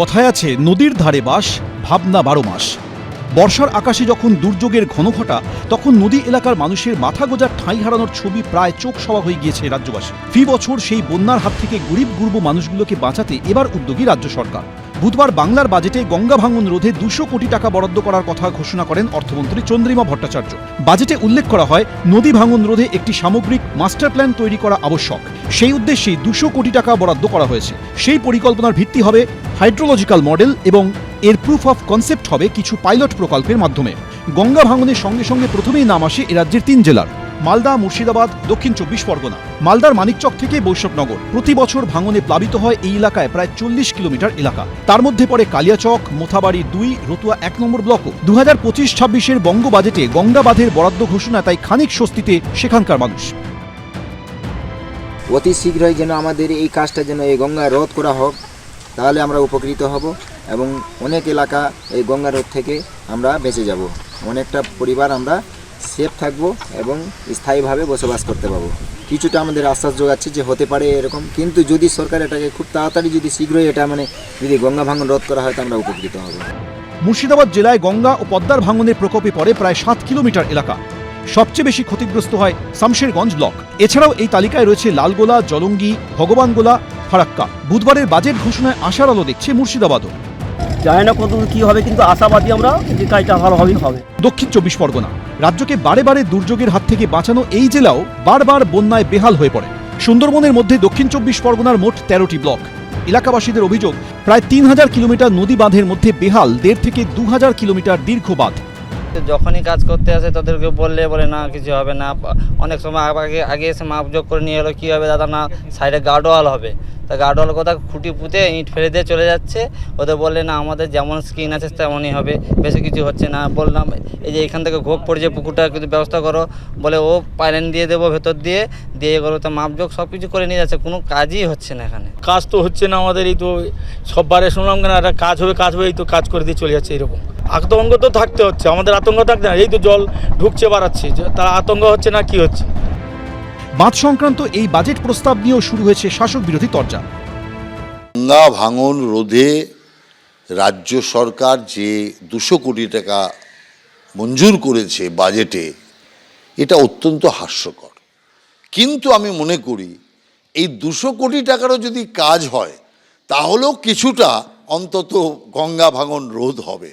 কথায় আছে নদীর ধারে বাস ভাবনা বারো মাস। বর্ষার আকাশে যখন দুর্যোগের ঘনঘটা, তখন নদী এলাকার মানুষের মাথা গোজার ঠাঁই হারানোর ছবি প্রায় চোখ সওয়া হয়ে গিয়েছে রাজ্যবাসী ফি বছর সেই বন্যার হাত থেকে গরিব গুরব মানুষগুলোকে বাঁচাতে এবার উদ্যোগী রাজ্য সরকার। বুধবার বাংলার বাজেটে গঙ্গা ভাঙন রোধে দুশো কোটি টাকা বরাদ্দ করার কথা ঘোষণা করেন অর্থমন্ত্রী চন্দ্রিমা ভট্টাচার্য। বাজেটে উল্লেখ করা হয়, নদী ভাঙন রোধে একটি সামগ্রিক মাস্টার প্ল্যান তৈরি করা আবশ্যক। সেই উদ্দেশ্যে দুশো কোটি টাকা বরাদ্দ করা হয়েছে। সেই পরিকল্পনার ভিত্তি হবে হাইড্রোলজিক্যাল মডেল এবং এর প্রুফ অফ কনসেপ্ট হবে কিছু পাইলট প্রকল্পের মাধ্যমে। গঙ্গা ভাঙনের সঙ্গে সঙ্গে প্রথমেই নাম আসে রাজ্যের তিন জেলার। মালদা, মুর্শিদাবাদ, দক্ষিণ চব্বিশ পরগনা। মালদার মানিকচক থেকে বৈষ্ণবনগর। প্রতি বছর ভাঙনে প্লাবিত হয় এই এলাকায় প্রায় চল্লিশ কিলোমিটার এলাকা। তার মধ্যে পড়ে কালিয়াচক, মোথাবাড়ি দুই, রতুয়া এক নম্বর ব্লকও। দু হাজার পঁচিশ, ছাব্বিশের বঙ্গ বাজেটে গঙ্গা বাঁধের বরাদ্দ ঘোষণা তাই খানিক স্বস্তিতে সেখানকার মানুষ। অতি শীঘ্রই যেন আমাদের এই কাজটা যেন এই গঙ্গা রোধ করা হোক, তাহলে আমরা উপকৃত হব। এবং অনেক এলাকা এই গঙ্গা রোধ থেকে আমরা বেঁচে যাব। অনেকটা পরিবার আমরা সেফ থাকব এবং স্থায়ীভাবে বসবাস করতে পারব। কিছুটা আমাদের আশ্বাস যোগাচ্ছে যে হতে পারে এরকম, কিন্তু যদি সরকার এটাকে খুব তাড়াতাড়ি যদি শীঘ্রই এটা মানে যদি গঙ্গা ভাঙন রোধ করা হয়, তো আমরা উপকৃত হব। মুর্শিদাবাদ জেলায় গঙ্গা ও পদ্মার ভাঙনের প্রকোপে পড়ে প্রায় সাত কিলোমিটার এলাকা। সবচেয়ে বেশি ক্ষতিগ্রস্ত হয় শামশেরগঞ্জ ব্লক। এছাড়াও এই তালিকায় রয়েছে লালগোলা, জলঙ্গি, ভগবানগোলা, ফারাক্কা। বুধবারের বাজেট ঘোষণায় আশার আলো দেখছে মুর্শিদাবাদও। জানি না কত কি হবে, কিন্তু আশাবাদী আমরা যে কাজটা ভালোভাবেই হবে। দক্ষিণ চব্বিশ পরগনা, রাজ্যকে বারে বারে দুর্যোগের হাত থেকে বাঁচানো এই জেলাও বারবার বন্যায় বেহাল হয়ে পড়ে। সুন্দরবনের মধ্যে দক্ষিণ চব্বিশ পরগনার মোট তেরোটি ব্লক। এলাকাবাসীদের অভিযোগ, প্রায় তিন হাজার কিলোমিটার নদী বাঁধের মধ্যে বেহাল, দেড় থেকে দু হাজার কিলোমিটার দীর্ঘ বাঁধ। যখনই কাজ করতে আসে তাদেরকে বললে বলে, না, কিছু হবে না। অনেক সময় আগে আগে এসে মাপযোগ করে নিয়ে এলো, কী হবে দাদা, না, সাইডে গার্ডওয়াল হবে। তা গার্ডওয়াল কোথাও খুঁটি পুঁতে ইট ফেলে দিয়ে চলে যাচ্ছে। ওদের বললে, না, আমাদের যেমন স্কিন আছে তেমনই হবে, বেশি কিছু হচ্ছে না। বললাম, এই যে এখান থেকে ঘোপ পড়েছে পুকুরটা কিন্তু ব্যবস্থা করো। বলে, ও পাইলেন দিয়ে দেবো ভেতর দিয়ে। দিয়ে এগুলো তো মাপযোগ সব কিছু করে নিয়ে যাচ্ছে, কোনো কাজই হচ্ছে না এখানে। কাজ তো হচ্ছে না আমাদের এই তো সববারে শুনলাম কেন, একটা কাজ হবে কাজ হবে এই তো কাজ করে দিয়ে চলে যাচ্ছে, এরকম। আতঙ্ক তো থাকতে হচ্ছে আমাদের আতঙ্ক থাকতে না এই তো জল ঢুকছে বাড়াচ্ছে তারা আতঙ্ক হচ্ছে না কি হচ্ছে? বাঁধ সংক্রান্ত এই বাজেট প্রস্তাব নিয়েও শুরু হয়েছে শাসক বিরোধী তরজা। গঙ্গা ভাঙন রোধে রাজ্য সরকার যে দুশো কোটি টাকা মঞ্জুর করেছে বাজেটে এটা অত্যন্ত হাস্যকর। কিন্তু আমি মনে করি এই দুশো কোটি টাকারও যদি কাজ হয় তাহলেও কিছুটা অন্তত গঙ্গা ভাঙন রোধ হবে।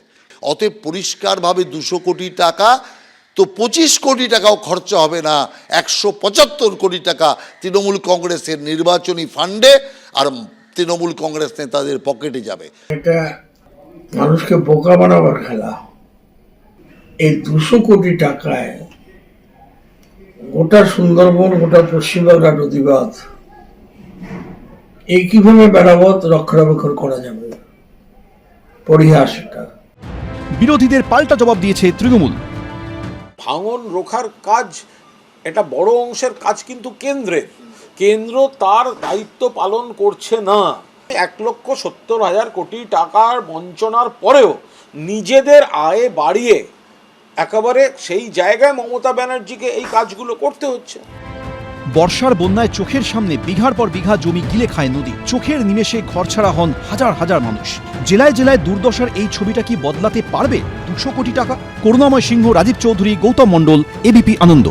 অতএব পরিষ্কারভাবে দুশো কোটি টাকা, তো পঁচিশ কোটি টাকাও খরচা হবে না, একশো পঁচাত্তর কোটি টাকা তৃণমূল কংগ্রেসের নির্বাচনী ফান্ডে আর তৃণমূল কংগ্রেস নেতাদের পকেটে যাবে। এটা মানুষকে বোকা বানাবার খেলা। এই দুশো কোটি টাকায় গোটা সুন্দরবন, গোটা পশ্চিমবাংলা নদীবাদ এই কীভাবে মেরামত রক্ষণাবেক্ষণ করা যাবে? পরিহাস এটা। বিরোধীদের পাল্টা জবাব দিয়েছে তৃণমূল। ভাঙন রোখার কাজ এটা বড় অংশের কাজ কিন্তু কেন্দ্রের। কেন্দ্র তার দায়িত্ব পালন করছে না। এক লক্ষ সত্তর হাজার কোটি টাকার বঞ্চনার পরেও নিজেদের আয়ে বাড়িয়ে একেবারে সেই জায়গায় মমতা ব্যানার্জিকে এই কাজগুলো করতে হচ্ছে। বর্ষার বন্যায় চোখের সামনে বিঘার পর বিঘা জমি গিলে খায় নদী। চোখের নিমেষে ঘরছাড়া হন হাজার হাজার মানুষ। জেলায় জেলায় দুর্দশার এই ছবিটা কি বদলাতে পারবে? দুশো কোটি টাকা। করুণাময় সিংহ, রাজীব চৌধুরী, গৌতম মণ্ডল, এবিপি আনন্দ।